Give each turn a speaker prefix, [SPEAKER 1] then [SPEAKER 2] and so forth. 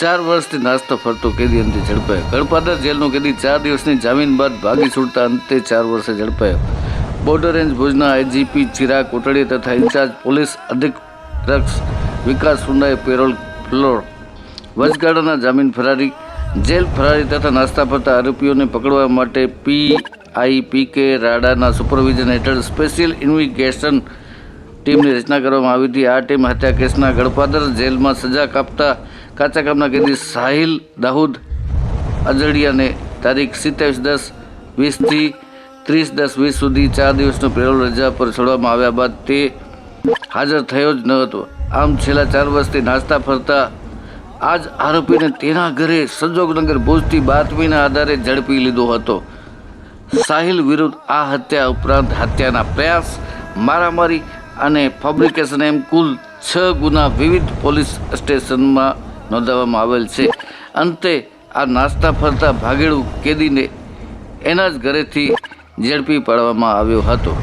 [SPEAKER 1] ચાર વર્ષથી નાસ્તો ફરતો કેદી અંતે ઝડપાયો. ગળપાદર જેલનો કેદી ચાર દિવસની જામીન બાદ ભાગી છૂટતા અંતે ચાર વર્ષે ઝડપાયો. બોર્ડર રેન્જ ભુજના આઈજીપી ચિરાગ કોટડીયા તથા ઇન્ચાર્જ પોલીસ અધિક્ષક વિકાસ સુંડાએ પેરોલ ફ્લોર વચગાળાના જામીન ફરારી, જેલ ફરારી તથા નાસ્તા ફરતા આરોપીઓને પકડવા માટે પી આઈ પી કે રાડાના સુપરવિઝન હેઠળ સ્પેશિયલ ઇન્વિગેશન ટીમની રચના કરવામાં આવી હતી. આ ટીમ હત્યા કેસના ગળપાદર જેલમાં સજા કાપતા કાચા કામના કેદી સાહિલ દાઉદ અજડિયાને તારીખ સિત્યાવીસ દસ વીસથી ત્રીસ દસ વીસ સુધી ચાર દિવસનો પેરોલ રજા પર છોડવામાં આવ્યા બાદ તે હાજર થયો જ ન હતો. આમ છેલ્લા ચાર વર્ષથી નાસ્તા ફરતા આ જ આરોપીને તેના ઘરે સંજોગનગર ભુજથી બાતમીના આધારે ઝડપી લીધો હતો. સાહિલ વિરુદ્ધ આ હત્યા ઉપરાંત હત્યાના પ્રયાસ, મારામારી અને ફેબ્રિકેશન એમ કુલ છ ગુના વિવિધ પોલીસ સ્ટેશનમાં નોંધાવવામાં આવેલ છે. અંતે આ નાસ્તા ફરતા ભાગેડું કેદીને એના જ ઘરેથી ઝડપી પાડવામાં આવ્યો હતો.